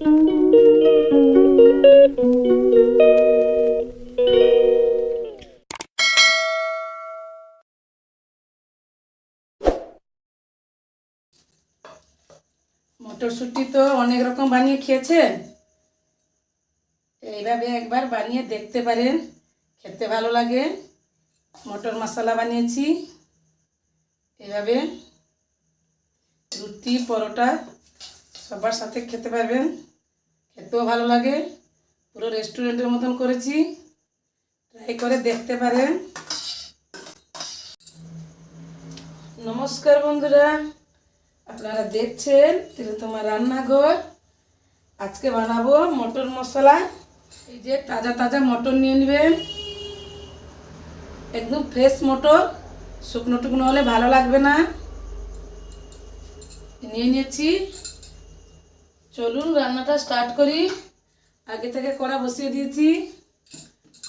মটরশুঁটি তো অনেক রকম বানিয়ে খেয়েছেন। এইভাবে একবার বানিয়ে দেখতে পারেন, খেতে ভালো লাগে। মটর মশলা বানিয়েছি। এভাবে রুটি, পরোটা সবার সাথে খেতে পারবেন। খেতেও ভালো লাগে। পুরো রেস্টুরেন্টের মতন করেছি। ট্রাই করে দেখতে পারেন। নমস্কার বন্ধুরা, আপনারা দেখছেন তোমার রান্নাঘর। আজকে বানাবো মটর মশলা। এই যে তাজা তাজা মটর নিয়ে নেবেন। একদম ফ্রেশ মটর। শুকনো টুকনো হলে ভালো লাগবে না। নিয়ে নিয়েছি। চলুন রান্নাটা স্টার্ট করি। আগে থেকে কড়া বসিয়ে দিয়েছি।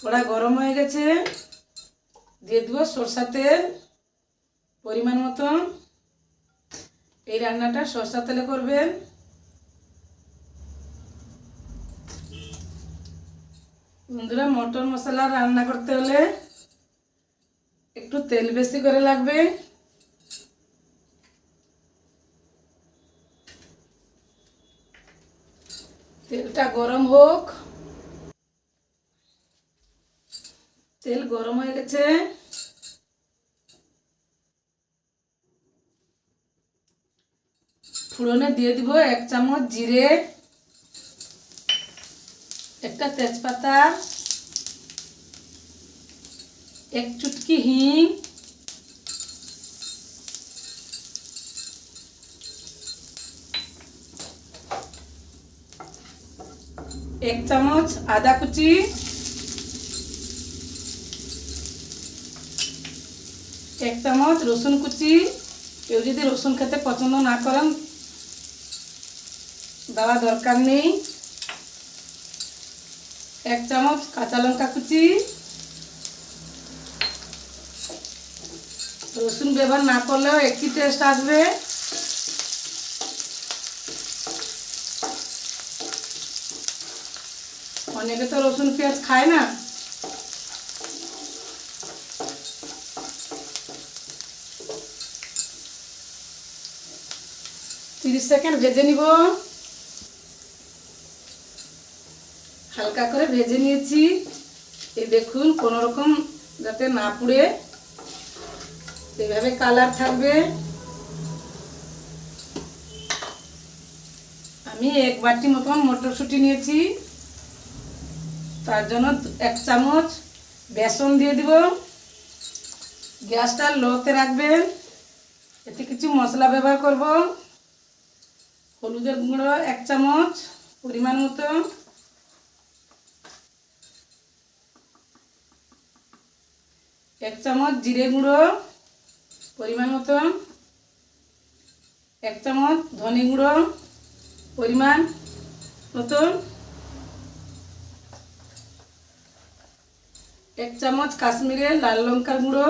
কড়া গরম হয়ে গেছে। দিয়ে দেবো সরষা তেল পরিমাণ মতন। এই রান্নাটা সরষা তেলে করবেন। বন্ধুরা মটন মশলা রান্না করতে হলে একটু তেল বেশি করে লাগবে। তেলটা গরম হোক। তেল গরম হয়ে গেছে। ফোড়নে দিয়ে দিব এক চামচ জিরে, একটা তেজপাতা, এক চুটকি হিং এক চামচ আদা কুচি, এক চামচ রসুন কুচি। কেউ যদি রসুন খেতে পছন্দ না করেন, দেওয়া দরকার নেই। এক চামচ কাঁচা লঙ্কা কুচি। রসুন ব্যবহার না করলেও একই টেস্ট আসবে। অনেকে তো রসুন পেঁয়াজ খায় না। তিরিশ সেকেন্ড ভেজে নিব। হালকা করে ভেজে নিয়েছি। এই দেখুন, কোনো রকম যাতে না পুড়ে। এইভাবে কালার থাকবে। আমি এক বাটি মতন মটরশুঁটি নিয়েছি। তার জন্য এক চামচ বেসন দিয়ে দিব। গ্যাসটা লোতে রাখবেন। এতে কিছু মশলা ব্যবহার করব। হলুদের গুঁড়ো এক চামচ পরিমাণ মতো। এক চামচ জিরে গুঁড়ো পরিমাণ মতো। এক চামচ ধনে গুঁড়ো পরিমাণ মতো। এক চামচ কাশ্মীরে লাল লঙ্কার গুঁড়ো।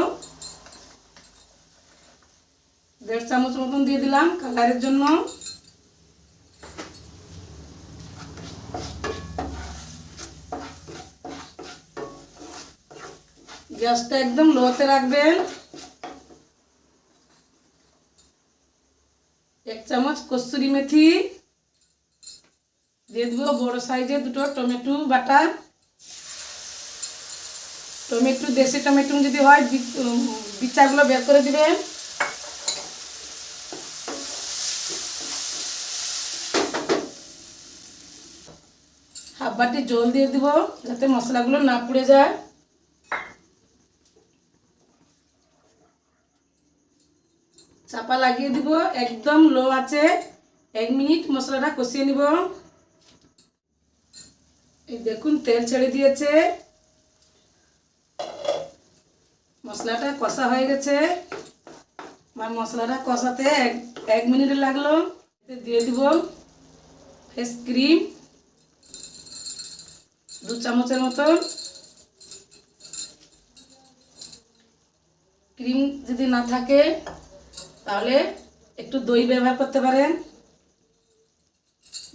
দেড় চামচ মতন দিয়ে দিলাম কালারের জন্য। গ্যাসটা একদম লোতে রাখবেন। এক চামচ কস্তুরি মেথি। দিয়ে দেবো বড় সাইজের দুটো টমেটো বাটা টমেটো, দেশি টমেটো যদি হয় বিচাগুলো বের করে দিবেন। হাফ বাটি জল দিয়ে দিব, যাতে মশলাগুলো না পুড়ে যায়। চাপা লাগিয়ে দিব, একদম লো আছে। এক মিনিট মশলাটা কষিয়ে নিব। এই দেখুন, তেল ছেড়ে দিয়েছে। মশলাটা কষা হয়ে গেছে। আমার মশলাটা কষাতে এক এক মিনিট লাগল। দিয়ে দিব ফেস ক্রিম। দু চামচের মতো। ক্রিম যদি না থাকে, তাহলে একটু দই ব্যবহার করতে পারেন।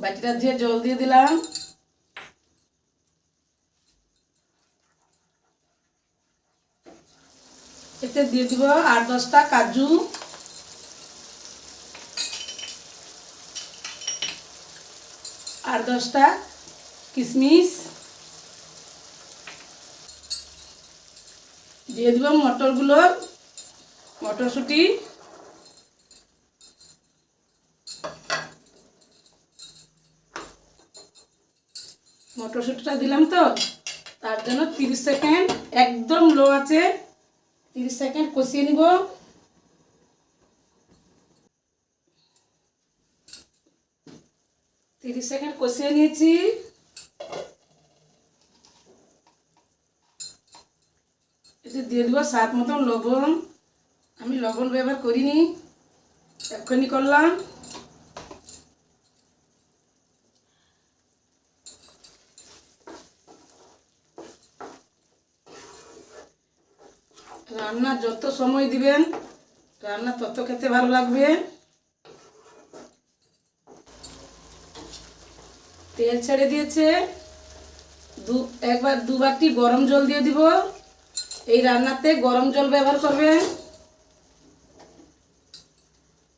বাটিটা দিয়ে জল দিয়ে দিলাম। এতে দিয়ে দিব আট দশটা কাজু। আর দশটা কিশমিশ দিয়ে দিব মটরগুলো, মটরশুঁটি। মটরশুঁটিটা দিলাম তো, তার জন্য তিরিশ সেকেন্ড, একদম লো আছে। তিরিশ সেকেন্ড কষিয়ে নিব। তিরিশ সেকেন্ড কষিয়ে নিয়েছি। এতে দিয়ে দেবো স্বাদ মতন লবণ। আমি লবণ ব্যবহার করিনি, এক্ষুনি করলাম। রান্না যত সময় দিবেন, রান্না তত খেতে ভালো লাগবে। তেল ছেড়ে দিয়েছে। দু, একবার দু বাটি গরম জল দিয়ে দিব। এই রান্নাতে গরম জল ব্যবহার করবেন।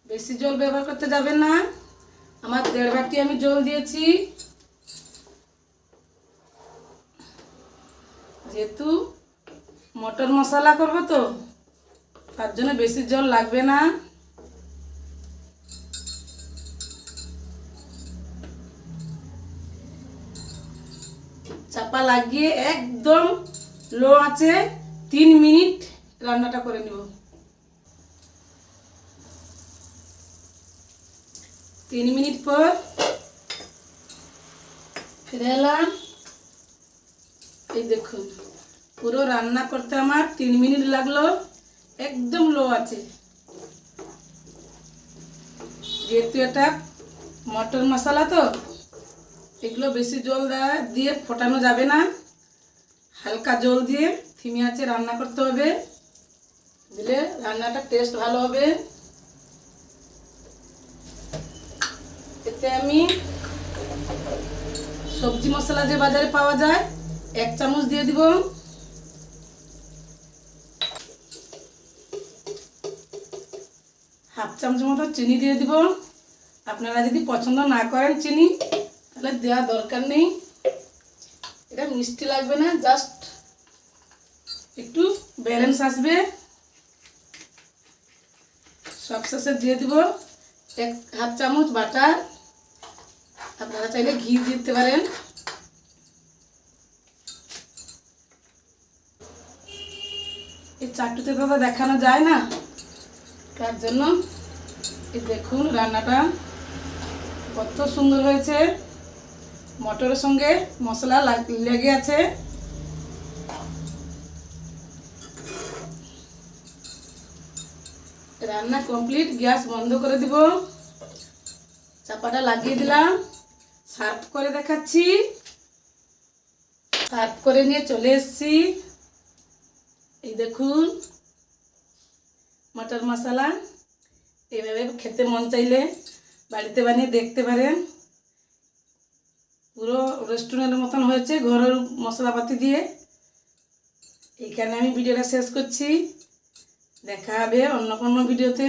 বেশি জল ব্যবহার করতে যাবেন না। আমার দেড় বাটি আমি জল দিয়েছি। যেহেতু মটর মশলা করব তো। তার জন্য বেশি জল লাগবে না। চাপা লাগিয়ে একদম লো আছে তিন মিনিট রান্নাটা করে নিব। তিন মিনিট পর ফিরে এলাম। এই দেখুন। পুরো রান্না করতে আমার তিন মিনিট লাগল। একদম লো আছে। যেহেতু এটা মটর মশলা তো, এগুলো বেশি জল দিয়ে ফোটানো যাবে না। হালকা জল দিয়ে থিমে আছে রান্না করতে হবে। দিলে রান্নাটা টেস্ট ভালো হবে। এতে আমি সবজি মশলা যে বাজারে পাওয়া যায়, এক চামচ দিয়ে দিব। হাফ চামচ মতো চিনি দিয়ে দিব। আপনারা যদি পছন্দ না করেন চিনি, তাহলে দেওয়া দরকার নেই। এটা মিষ্টি লাগবে না, জাস্ট একটু ব্যালেন্স আসবে। সবশেষে দিয়ে দিব এক হাফ চামচ বাটার। আপনারা চাইলে ঘি দিতে পারেন। এই চাটুতে তো দেখানো যায় না। তার জন্য এই দেখুন রান্নাটা কত সুন্দর হয়েছে। মটরের সঙ্গে মশলা লেগে আছে। রান্না কমপ্লিট, গ্যাস বন্ধ করে দিব। চাপাটা লাগিয়ে দিলাম। সার্ভ করে দেখাচ্ছি। সার্ভ করে নিয়ে চলে এসেছি। এই দেখুন। মটর মশলা। এভাবে খেতে মন চাইলে বাড়িতে বানিয়ে দেখতে পারেন। পুরো রেস্টুরেন্টের মতন হয়েছে ঘরের মশলাপাতি দিয়ে। এইখানে আমি ভিডিওটা শেষ করছি। দেখা হবে অন্য কোনো ভিডিওতে।